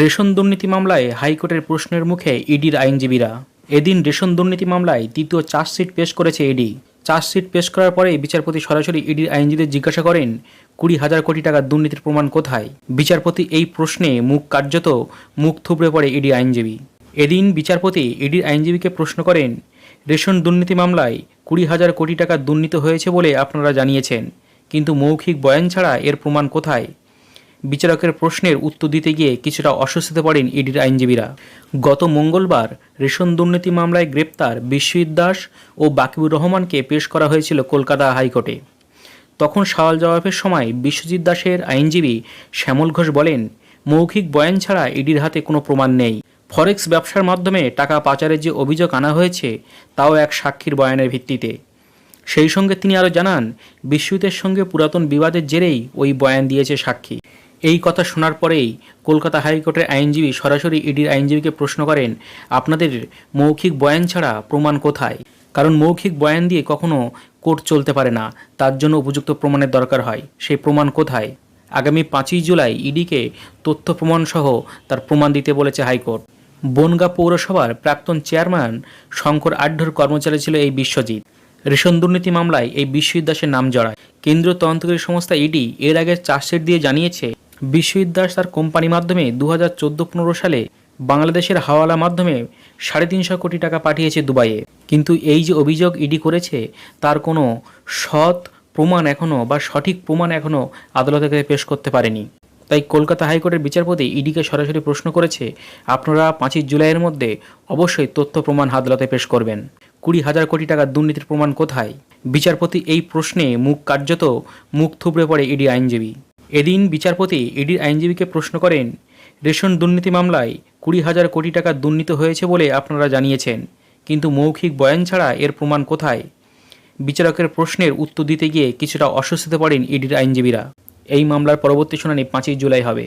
Ration দুর্নীতি মামলায় হাইকোর্টের প্রশ্নের মুখে ইডির আইনজীবীরা। এদিন রেশন দুর্নীতি মামলায় তৃতীয় চার্জশিট পেশ করেছে ইডি। চার্জশিট পেশ করার পরে বিচারপতি সরাসরি ইডির আইনজীবীদের জিজ্ঞাসা করেন, কুড়ি হাজার কোটি টাকার দুর্নীতির প্রমাণ কোথায়? বিচারপতি এই প্রশ্নে মুখ কার্যত মুখ থুবড়ে পড়ে ইডি আইনজীবী। এদিন বিচারপতি ইডির আইনজীবীকে প্রশ্ন করেন, রেশন দুর্নীতি মামলায় কুড়ি হাজার কোটি টাকা দুর্নীতি হয়েছে বলে আপনারা জানিয়েছেন, কিন্তু মৌখিক বয়ান ছাড়া এর প্রমাণ কোথায়? বিচারকের প্রশ্নের উত্তর দিতে গিয়ে কিছুটা অস্বস্তিতে পড়েন ইডির আইনজীবীরা। গত মঙ্গলবার রেশন দুর্নীতি মামলায় গ্রেপ্তার বিশ্বজিৎ দাস ও বাকিবুর রহমানকে পেশ করা হয়েছিল কলকাতা হাইকোর্টে। তখন সওয়াল জবাবের সময় বিশ্বজিৎ দাসের আইনজীবী শ্যামল ঘোষ বলেন, মৌখিক বয়ান ছাড়া ইডির হাতে কোনো প্রমাণ নেই। ফরেক্স ব্যবসার মাধ্যমে টাকা পাচারের যে অভিযোগ আনা হয়েছে, তাও এক সাক্ষীর বয়ানের ভিত্তিতে। সেই সঙ্গে তিনি আরও জানান, বিশ্বজিতের সঙ্গে পুরাতন বিবাদের জেরেই ওই বয়ান দিয়েছে সাক্ষী। এই কথা শোনার পরেই কলকাতা হাইকোর্টের আইনজীবী সরাসরি ইডির আইনজীবীকে প্রশ্ন করেন, আপনাদের মৌখিক বয়ান ছাড়া প্রমাণ কোথায়? কারণ মৌখিক বয়ান দিয়ে কখনো কোর্ট চলতে পারে না, তার জন্য উপযুক্ত প্রমাণের দরকার হয়, সেই প্রমাণ কোথায়? আগামী পাঁচই জুলাই ইডিকে তথ্য প্রমাণ সহ তার প্রমাণ দিতে বলেছে হাইকোর্ট। বনগা পৌরসভার প্রাক্তন চেয়ারম্যান শঙ্কর আড্ডর কর্মচারী ছিল এই বিশ্বজিৎ। রেশন দুর্নীতি মামলায় এই বিশ্বজিৎ দাসের নাম জড়ায়। কেন্দ্রীয় তদন্তকারী সংস্থা ইডি এর আগে চার্জশিট দিয়ে জানিয়েছে বিশ্বজিৎ দাস তার কোম্পানি মাধ্যমে দু হাজার চোদ্দ পনেরো সালে বাংলাদেশের হাওয়ালা মাধ্যমে সাড়ে তিনশো কোটি টাকা পাঠিয়েছে দুবাইয়ে। কিন্তু এই যে অভিযোগ ইডি করেছে, তার কোনো সৎ প্রমাণ এখনও বা সঠিক প্রমাণ এখনও আদালতে পেশ করতে পারেনি। তাই কলকাতা হাইকোর্টের বিচারপতি ইডিকে সরাসরি প্রশ্ন করেছে, আপনারা পাঁচই জুলাইয়ের মধ্যে অবশ্যই তথ্য প্রমাণ আদালতে পেশ করবেন। কুড়ি হাজার কোটি টাকার দুর্নীতির প্রমাণ কোথায়? বিচারপতি এই প্রশ্নে মুখ কার্যত মুখ থুবড়ে পড়ে ইডি আইনজীবী। এদিন বিচারপতি ইডির আইনজীবীকে প্রশ্ন করেন, রেশন দুর্নীতি মামলায় কুড়ি হাজার কোটি টাকা দুর্নীতি হয়েছে বলে আপনারা জানিয়েছেন, কিন্তু মৌখিক বয়ান ছাড়া এর প্রমাণ কোথায়? বিচারকের প্রশ্নের উত্তর দিতে গিয়ে কিছুটা অস্বস্তিতে পড়েন ইডির আইনজীবীরা। এই মামলার পরবর্তী শুনানি পাঁচই জুলাই হবে।